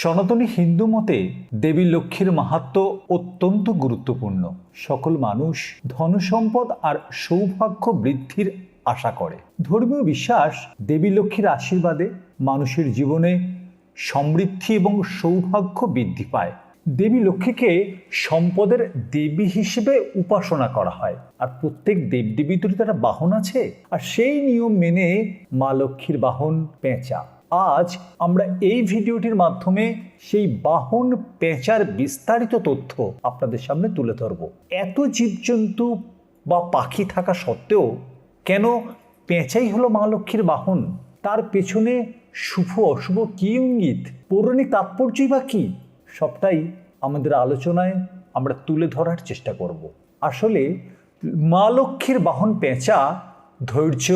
সনাতনী হিন্দু মতে দেবী লক্ষ্মীর মাহাত্ম অত্যন্ত গুরুত্বপূর্ণ। সকল মানুষ ধনসম্পদ আর সৌভাগ্য বৃদ্ধির আশা করে। ধর্মীয় বিশ্বাস দেবী লক্ষ্মীর আশীর্বাদে মানুষের জীবনে সমৃদ্ধি এবং সৌভাগ্য বৃদ্ধি পায়। দেবী লক্ষ্মীকে সম্পদের দেবী হিসেবে উপাসনা করা হয়। আর প্রত্যেক দেবদেবীদের তো একটা বাহন আছে। আর সেই নিয়ম মেনে মা লক্ষ্মীর বাহন পেঁচা। আজ আমরা এই ভিডিওটির মাধ্যমে সেই বাহন পেঁচার বিস্তারিত তথ্য আপনাদের সামনে তুলে ধরব। এত জীবজন্তু বা পাখি থাকা সত্ত্বেও কেন পেঁচাই হলো মা লক্ষ্মীর বাহন? তার পেছনে শুভ অশুভ কী ইঙ্গিত? পৌরাণিক তাৎপর্যই বা কী? সবটাই আমাদের আলোচনায় আমরা তুলে ধরার চেষ্টা করব। আসলে মা লক্ষ্মীর বাহন পেঁচা ধৈর্য,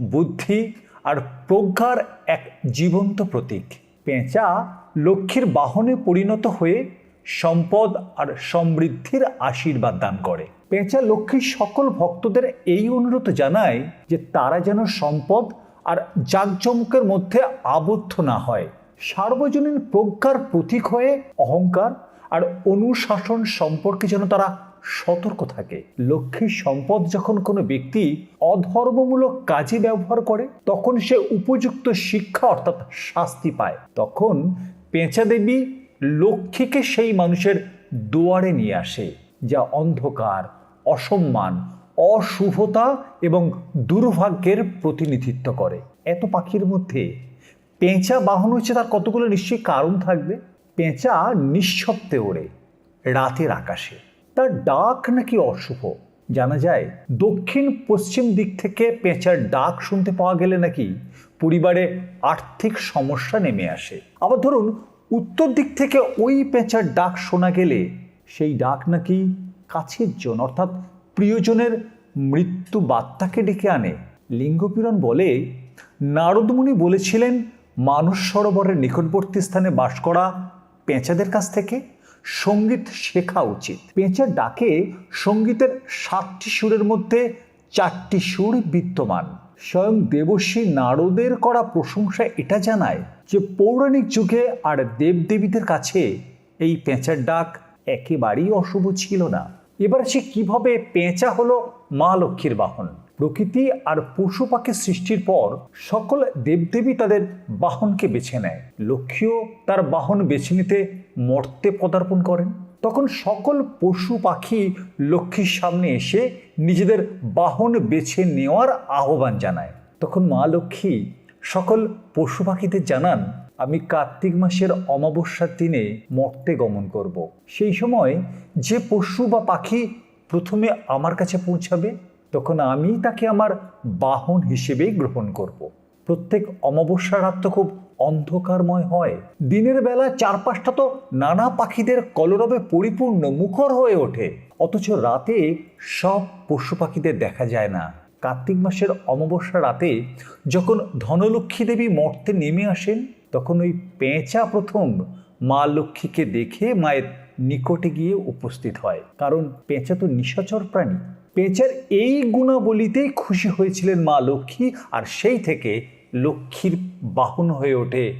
বুদ্ধি আর প্রজ্ঞার এক জীবন্ত প্রতীক। পেঁচা লক্ষ্মীর বাহনে পরিণত হয়ে সম্পদ আর সমৃদ্ধির আশীর্বাদ দান করে। পেঁচা লক্ষ্মীর সকল ভক্তদের এই অনুরোধ জানায় যে তারা যেন সম্পদ আর জাঁকজমকের মধ্যে আবদ্ধ না হয়। সার্বজনীন প্রজ্ঞার প্রতীক হয়ে অহংকার আর অনুশাসন সম্পর্কে যেন তারা সতর্ক থাকে। লক্ষ্মীর সম্পদ যখন কোনো ব্যক্তি অধর্মমূলক কাজে ব্যবহার করে, তখন সে উপযুক্ত শিক্ষা অর্থাৎ শাস্তি পায়। তখন পেঁচা দেবী লক্ষ্মীকে সেই মানুষের দুয়ারে নিয়ে আসে, যা অন্ধকার, অসম্মান, অশুভতা এবং দুর্ভাগ্যের প্রতিনিধিত্ব করে। এত পাখির মধ্যে পেঁচা বাহন হচ্ছে তার কতগুলো নিশ্চয়ই কারণ থাকবে? পেঁচা নিঃশব্দে ওড়ে, রাতের আকাশে। তার ডাক নাকি অশুভ? জানা যায়, দক্ষিণ পশ্চিম দিক থেকে পেঁচার ডাক শুনতে পাওয়া গেলে নাকি পরিবারে আর্থিক সমস্যা নেমে আসে। আবার ধরুন, উত্তর দিক থেকে ওই পেঁচার ডাক শোনা গেলে সেই ডাক নাকি কাছের জন, অর্থাৎ প্রিয়জনের মৃত্যু বার্তাকে ডেকে আনে। লিঙ্গপীড়ন বলে, নারদমুনি বলেছিলেন, মানুষ সরোবরের নিকটবর্তী স্থানে বাস করা পেঁচাদের কাছ থেকে। সংগীত শেখা উচিত। পেঁচার ডাকে সঙ্গীতের সাতটি সুরের মধ্যে চারটি সুর বিদ্যমান। স্বয়ং দেবশ্রী নারদের করা প্রশংসা এটা জানায় যে পৌরাণিক যুগে আর দেবদেবীদের কাছে এই পেঁচার ডাক একেবারেই অশুভ ছিল না। এবার সে কীভাবে পেঁচা হলো মা লক্ষ্মীর বাহন। প্রকৃতি আর পশু পাখি সৃষ্টির পর সকল দেবদেবী তাদের বাহনকে বেছে নেয়। লক্ষ্মীও তার বাহন বেছে নিতে মর্তে পদার্পণ করেন তখন সকল পশু পাখি লক্ষ্মীর সামনে এসে নিজেদের বাহন বেছে নেওয়ার আহ্বান জানায় তখন মা লক্ষ্মী সকল পশু পাখিদের জানান, আমি কার্তিক মাসের অমাবস্যার দিনে মর্তে গমন করব। সেই সময় যে পশু বা পাখি প্রথমে আমার কাছে পৌঁছাবে, তখন আমি তাকে আমার বাহন হিসেবেই গ্রহণ করব। প্রত্যেক অমাবস্যা রাত তো খুব অন্ধকারময় হয়। দিনের বেলা চারপাশটা তো নানা পাখিদের কলরবে পরিপূর্ণ, মুখর হয়ে ওঠে। অথচ রাতে সব পশু পাখিদের দেখা যায় না। কার্তিক মাসের অমাবস্যা রাতে যখন ধনলক্ষ্মী দেবী মর্তে নেমে আসেন, তখন ওই পেঁচা প্রথম মা লক্ষ্মীকে দেখে মায়ের নিকটে গিয়ে উপস্থিত হয়। কারণ পেঁচা তো নিশাচর প্রাণী। পেঁচার এই গুণাবলিতেই খুশি হয়েছিলেন মা লক্ষ্মী, আর সেই থেকে লক্ষ্মীর বাহন হয়ে ওঠে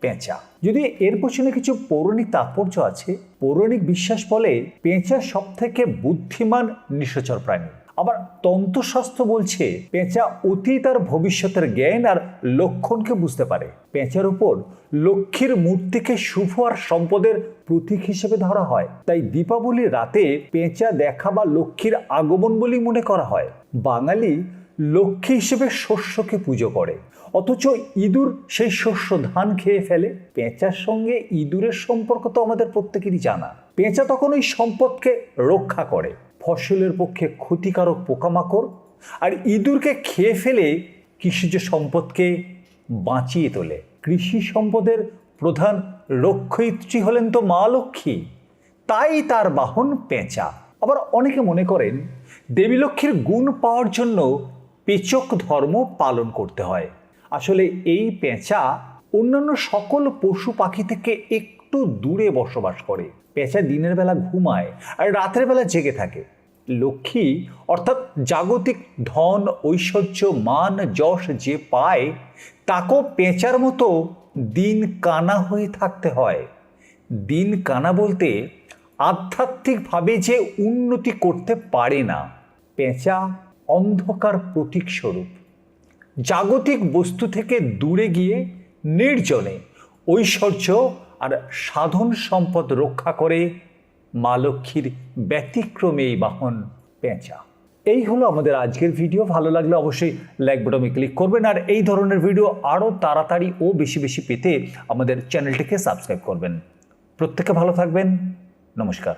পেঁচা। যদি এর পেছনে কিছু পৌরাণিক তাৎপর্য আছে, পৌরাণিক বিশ্বাস বলে পেঁচা সব থেকে বুদ্ধিমান নিশাচর প্রাণী। আবার তন্ত্রশাস্ত্র বলছে, পেঁচা অতীত আর ভবিষ্যতের জ্ঞান আর লক্ষণকে বুঝতে পারে। পেঁচার উপর লক্ষ্মীর মূর্তিকে শুভ আর সম্পদের প্রতীক হিসেবে ধরা হয়। তাই দীপাবলির রাতে পেঁচা দেখা বা লক্ষ্মীর আগমন বলেই মনে করা হয়। বাঙালি লক্ষ্মী হিসেবে শস্যকে পুজো করে। অথচ ইঁদুর সেই শস্য ধান খেয়ে ফেলে। পেঁচার সঙ্গে ইঁদুরের সম্পর্ক তো আমাদের প্রত্যেকেরই জানা। পেঁচা তখন ওই সম্পদকে রক্ষা করে। ফসলের পক্ষে ক্ষতিকারক পোকামাকড় আর ইঁদুরকে খেয়ে ফেলে কৃষিজ সম্পদকে বাঁচিয়ে তোলে। কৃষি সম্পদের প্রধান রক্ষয়িত্রী হলেন তো মা লক্ষ্মী। তাই তার বাহন পেঁচা। আবার অনেকে মনে করেন, দেবী লক্ষ্মীর গুণ পাওয়ার জন্য পেচক ধর্ম পালন করতে হয়। আসলে এই পেঁচা অন্যান্য সকল পশু পাখি থেকে একটু দূরে বসবাস করে। পেঁচা দিনের বেলা ঘুমায় আর রাতের বেলা জেগে থাকে। লক্ষ্মী, অর্থাৎ জাগতিক ধন, ঐশ্বর্য, মান, যশ যে পায়, তাকেও পেঁচার মতো দিন কানা হয়ে থাকতে হয়। দিন কানা বলতে আধ্যাত্মিকভাবে যে উন্নতি করতে পারে না। পেঁচা অন্ধকার প্রতীক স্বরূপ। জাগতিক বস্তু থেকে দূরে গিয়ে নির্জনে ঐশ্বর্য আর সাধন সম্পদ রক্ষা করে মা লক্ষ্মীর ব্যতিক্রমে এই বাহন পেঁচা। এই হলো আমাদের আজকের ভিডিও। ভালো লাগলে অবশ্যই লাইক বটমে ক্লিক করবেন আর এই ধরনের ভিডিও আরও তাড়াতাড়ি ও বেশি বেশি পেতে আমাদের চ্যানেলটিকে সাবস্ক্রাইব করবেন। প্রত্যেকে ভালো থাকবেন। নমস্কার।